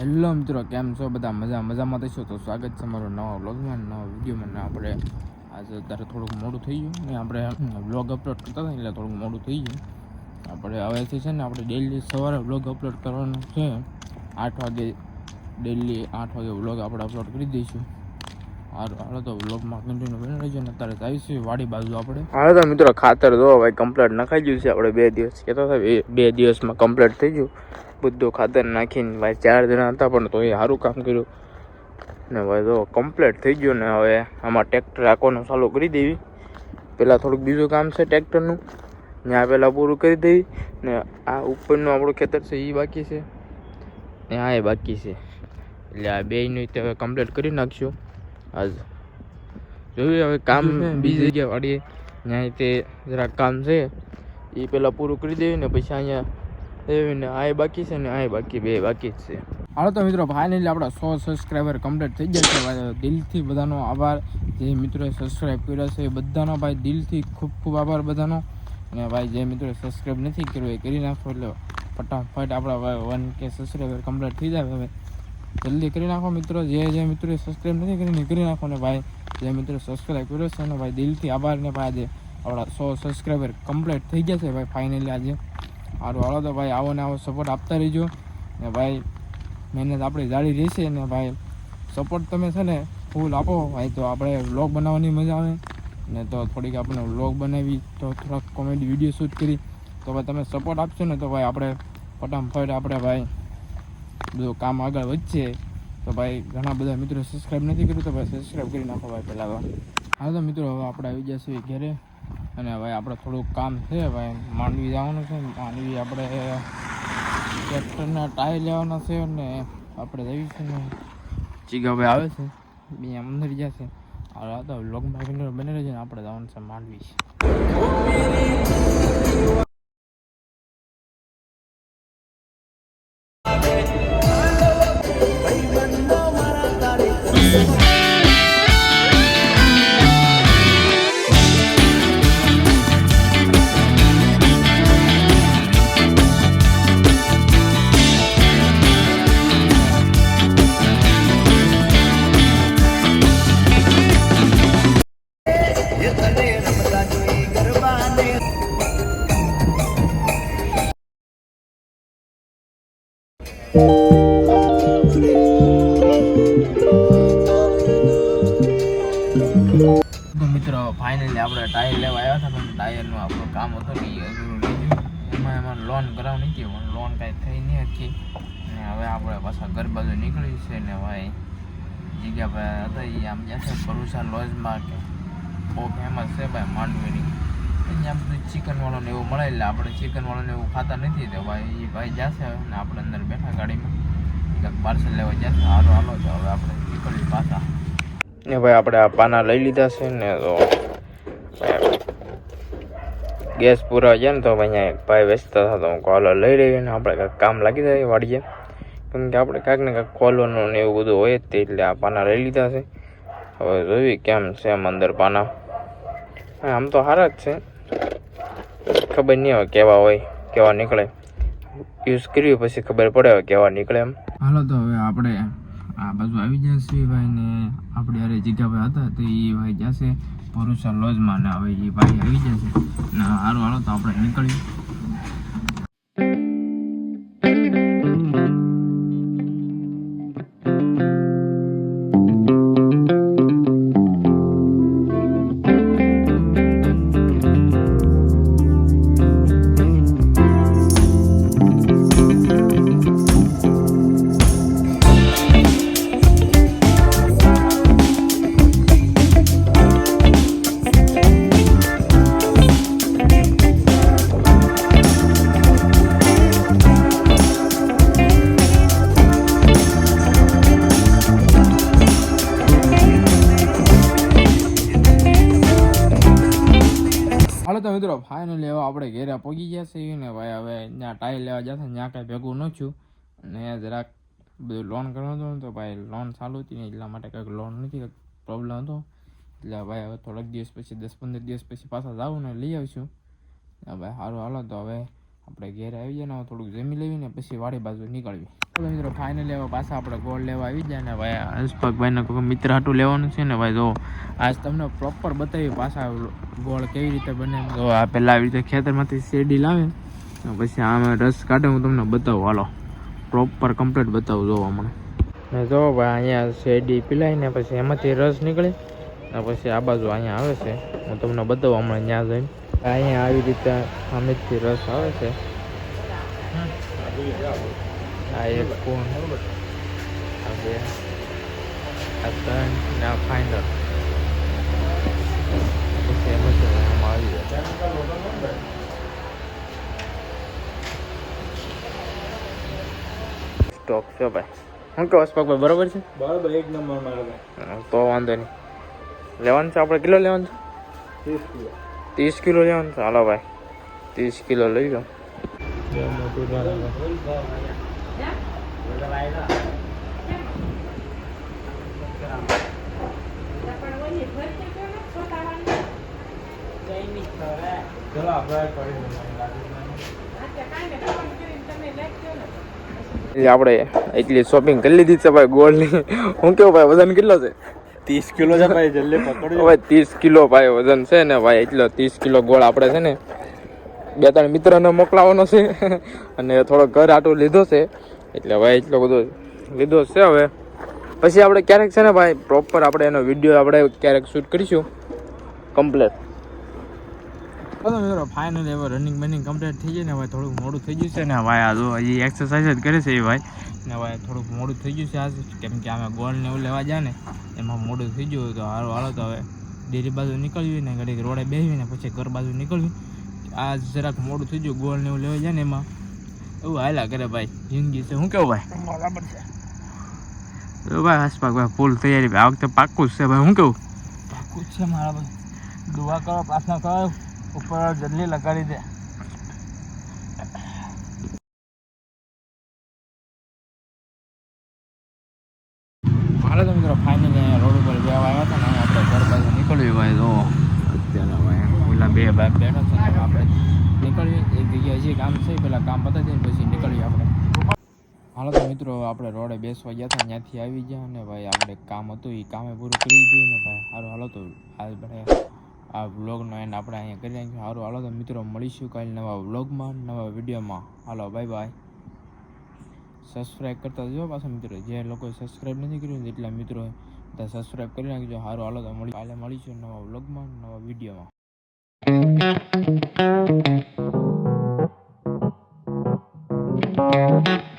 Hello મિત્રો કેમ છો બધા મજા મજામાં થશો તો સ્વાગત છે મારો નવા વ્લોગમાં. નવા વિડીયોમાં આપણે આજે અત્યારે થોડુંક મોડું થઈ ગયું ને આપણે વ્લોગ અપલોડ કરતા હતા એટલે થોડુંક મોડું થઈ ગયું. આપણે હવેથી છે ને આપણે ડેલી સવારે વ્લોગ અપલોડ કરવાનો છે. આઠ વાગે ડેલી આઠ વાગે વ્લોગ આપણે અપલોડ કરી દઈશું. હાલો તો વ્લોગમાં કન્ટિન્યુ બની રહેજો ને અત્યારે આવીશું વાડી બાજુ આપણે. હાલો મિત્રો ખાતર જો ભાઈ કમ્પ્લીટ નખાઈ ગયું છે. આપણે બે દિવસ કહેતા હતા, બે દિવસમાં કમ્પ્લીટ થઈ ગયું. બધું ખાતર નાખીને ભાઈ ચાર જણા હતા પણ તો એ સારું કામ કર્યું. ને ભાઈ તો કમ્પ્લીટ થઈ ગયું ને હવે આમાં ટ્રેક્ટર રાખવાનું ચાલુ કરી દેવી. પહેલાં થોડુંક બીજું કામ છે ટ્રેક્ટરનું ત્યાં પહેલાં પૂરું કરી દેવી. ને આ ઉપરનું આપણું ખેતર છે એ બાકી છે. ને આ એ બાકી છે. એટલે આ બેયનું તે હવે કમ્પ્લીટ કરી નાખશું. આજ જોયું હવે કામ બીજી જગ્યાએ વાળીએ. ત્યાં તે જરાક કામ છે. એ પહેલાં પૂરું કરી દેવી ને પછી અહીંયા ને આય બાકી છે ને આય બાકી, બે બાકી છે. હાલો તો મિત્રો ફાઇનલી આપણા સો સબસ્ક્રાઈબર કમ્પ્લીટ થઈ ગયા છે. દિલથી બધાનો આભાર. જે મિત્રોએ સબસ્ક્રાઈબ કર્યા છે, એ બધાનો ભાઈ દિલથી ખૂબ ખૂબ આભાર બધાનો. અને ભાઈ જે મિત્રોએ સબસ્ક્રાઈબ નથી કર્યું, એ કરી નાખો. એટલે ફટાફટ આપણા વન કે સબસ્ક્રાઈબર કમ્પ્લીટ થઈ જાય. હવે જલ્દી કરી નાખો મિત્રો. જે જે મિત્રોએ સબસ્ક્રાઈબ નથી કરીને કરી નાખો. ને ભાઈ જે મિત્રો સબસ્ક્રાઈબ કર્યો છે ને ભાઈ દિલથી આભાર. ને ભાઈ આજે આપણા સો સબસ્ક્રાઈબર કમ્પ્લીટ થઈ ગયા છે. ભાઈ ફાઇનલી આજે. સારું હાલો તો ભાઈ આવો ને આવો સપોર્ટ આપતા રહીજો. ને ભાઈ, મહેનત આપણી જાળી રહેશે ને ભાઈ સપોર્ટ તમે છે ને ફૂલ આપો. ભાઈ તો આપણે વ્લોગ બનાવવાની મજા આવે. ને તો થોડીક આપણે વ્લોગ બનાવી, તો થોડાક કોમેડી વીડિયો શૂટ કરી. તો ભાઈ તમે સપોર્ટ આપશો ને તો ભાઈ આપણે ફટાફટ આપણે ભાઈ બધું કામ આગળ વધશે તો ભાઈ ઘણા બધા મિત્રો સબસ્ક્રાઈબ નથી કર્યું તો ભાઈ સબસ્ક્રાઈબ કરી નાખો ભાઈ પહેલાં હા તો મિત્રો, હવે આપણે આવી જશે ઘરે. અને ભાઈ, આપણે થોડુંક કામ છે ભાઈ. માંડવી જવાનું છે. માંડવી આપણે ટ્રેક્ટરના ટાયર લેવાના છે અને આપણે જઈએ છે ને. ચીગા ભાઈ આવે છે. બે અંદર જશે આ તો લોગમાં કિન્નર બની છે ને, આપણે જવાનું છે માંડવી. Thank મિત્રો ફાઇનલી આપણે ટાયર લેવા આવ્યા હતા, પણ ટાયરનું આપણું કામ હતું ને એ રહી ગયું. એમાં એમાં લોન કરાવવાની હતી પણ લોન કાંઈ થઈ નહીં હતી ને હવે આપણે પાછા ઘર બાજુ નીકળી છે ને ભાઈ જીગાભાઈ હતા એ આમ જશે ભરૂચા લોજમાં કે બહુ ફેમસ છે ભાઈ માંડવીની. અહીંયા બધું ચિકનવાળું ને એવું મળે એટલે આપણે ચિકનવાળું ને એવું ખાતા નથી તો ભાઈ એ ભાઈ જશે ને આપણે અંદર બેઠા ગાડીમાં. પાર્સલ લેવા જશે હાલો હાલો, તો હવે આપણે નીકળીએ પાછા. ને ભાઈ આપણે આ પાના લઈ લીધા છે ને તો ગેસ પૂરા છે ને તો અહીંયા એક ભાઈ વેચતા હતા હું કોલર લઈ રહ્યો ને આપણે કાંઈક કામ લાગી જાય વાડીએ કેમ કે આપણે કાંઈક ને કાંઈક ખોલવાનું ને એવું બધું હોય જ તે એટલે આ પાના લઈ લીધા છે હવે જોઈએ કેમ છે એમ અંદર પાના આમ તો સારા જ છે ખબર નહીં હવે કેવા હોય કેવા નીકળે યુઝ કર્યું પછી ખબર પડે હવે કેવા નીકળે એમ હાલો તો હવે આપણે આ બાજુ આવી જશે ભાઈ ને આપણે યારે જીગાભાઈ હતા તો એ ભાઈ જશે ભરૂચા લોજમાં ને હવે એ ભાઈ આવી જશે. ને હારું હાલો તો આપણે નીકળીએ. મિત્રો ફાઇનલી હવે આપણે ઘેરે પહોંચી ગયા છીએ ને ભાઈ હવે ત્યાં ટાયર લેવા જશે, ત્યાં કાંઈ ભેગું ન થયું. અને જરાક બધું લોન કરવાનું હતું તો ભાઈ લોન ચાલુ હતી ને એટલા માટે કંઈક લોન નથી પ્રોબ્લેમ હતો. એટલે ભાઈ હવે થોડાક દિવસ પછી, દસ પંદર દિવસ પછી પાછા જાઉં ને લઈ આવીશું. ભાઈ સારું, હાલો તો હવે આપણે ઘેરે આવી જાય ને થોડુંક જમી લેવી ને પછી વાડી બાજુ નીકળવી. તો મિત્રો ફાઇનલી હવે પાછા આપણે ગોળ લેવા આવી જાય ને ભાઈ હંસભાગભાઈને કોઈ મિત્ર હાટું લેવાનું છે ને ભાઈ, જો, આજ તમને પ્રોપર બતાવી પાછા ગોળ કેવી રીતે બને. જો, આ પહેલાં આવી રીતે ખેતરમાંથી શેરડી લાવે પછી આમાં રસ કાઢે, હું તમને બતાવું. હાલો પ્રોપર કમ્પ્લીટ બતાવું જોવો હમણાં. ને જો, ભાઈ, અહીંયા શેરડી પીલાઈને પછી એમાંથી રસ નીકળે, ને પછી આ બાજુ અહીંયા આવે છે. હું તમને બતાવું, હમણાં ત્યાં જઈને. અહીંયા આવી રીતે અમિતથી રસ આવે છે. આ એક કોણ આ બે આ ત્રણ ને આ ફાઇનલ પછી એમાંથી આમાં આવી જાય સ્ટોક છે ભાઈ શું કહો ભાઈ બરોબર છે બરાબર એક નંબર મારે તો વાંધો નહીં લેવાનું છે આપણે કિલો લેવાનું છે ત્રીસ કિલો ત્રીસ કિલો લેવાનું છે હાલો ભાઈ ત્રીસ કિલો લઈ લો મોટું આપણે કરી એટલી શોપિંગ કરી લીધી છે ભાઈ ગોળની હું કેવું ભાઈ વજન કેટલો છે? ત્રીસ કિલો છે ભાઈ જલ્દી પકડજો. ભાઈ ત્રીસ કિલો ભાઈ વજન છે ને ભાઈ એટલો ત્રીસ કિલો ગોળ આપણે છે ને બે ત્રણ મિત્રને મોકલાવાનો છે. અને થોડો ઘર આટો લીધો છે. એટલે ભાઈ એટલો બધો લીધો છે હવે. પછી આપણે ક્યારેક છે ને ભાઈ પ્રોપર આપણે એનો વીડિયો આપણે ક્યારેક શૂટ કરીશું. કમ્પ્લેટ મિત્રો. ફાઇનલી હવે રનિંગ બનિંગ કમ્પ્લીટ થઈ જાય ને ભાઈ થોડુંક મોડું થઈ ગયું છે ને ભાઈ આ જો હજી એક્સરસાઇઝ જ કરે છે એ ભાઈ. ને ભાઈ થોડુંક મોડું થઈ ગયું છે આજ, કેમ કે અમે ગોળ ને એવું લેવા જાય ને, એમાં મોડું થઈ ગયું તો હારો. હાલો તો હવે ડેરી બાજુ નીકળવી ને ઘડીક રોડે બેસવી ને પછી ઘર બાજુ નીકળવી. આ જરાક મોડું થઈ ગયું ગોળ ને એવું લેવા જાય ને એમાં. એવું હાલા કરે ભાઈ જિંદગી છે. શું કેવું ભાઈ? બરાબર છે. તો ભાઈ આસપાસ ભાઈ ફૂલ તૈયારી. આ વખતે પાક્કું જ છે ભાઈ. શું કેવું? પાકું જ છે મારા ભાઈ. દુઆ કરો પ્રાર્થના કરો. ઉપર જલ્દી લગાડી દે. હાલો તો મિત્રો ફાઇનલી રોડ ઉપર જવા આવ્યા હતા ને આપણે ઘર બાજુ નીકળવી ભાઈ તો અત્યારે ભાઈ ઓલા બે બાપ બેઠા છે આપણે નીકળવી એક જગ્યાએ જે કામ છે પેલા કામ પતાવી દઈએ, પછી નીકળીએ આપણે. હાલો તો મિત્રો, આપણે રોડે બેસવા ગયા હતા, ત્યાંથી આવી ગયા અને ભાઈ આપણે કામ હતું એ કામે પૂરું કરી દીધું ને ભાઈ સારું હાલો તો આ આપણે આ વ્લોગનો એન્ડ આપણે અહીંયા કરી નાખ્યું. સારું હાલો તો મિત્રો, મળીશું કાલે નવા વ્લોગમાં, નવા વિડીયોમાં. હાલો બાય બાય સબસ્ક્રાઇબ કરતા જો પાછા મિત્રો. જે લોકોએ સબસ્ક્રાઇબ નથી કર્યું એટલા મિત્રો, બધા સબસ્ક્રાઇબ કરી નાખજો. સારું હાલો તો મળી કાલે મળીશું નવા વ્લોગમાં, નવા વિડીયોમાં. Thank you.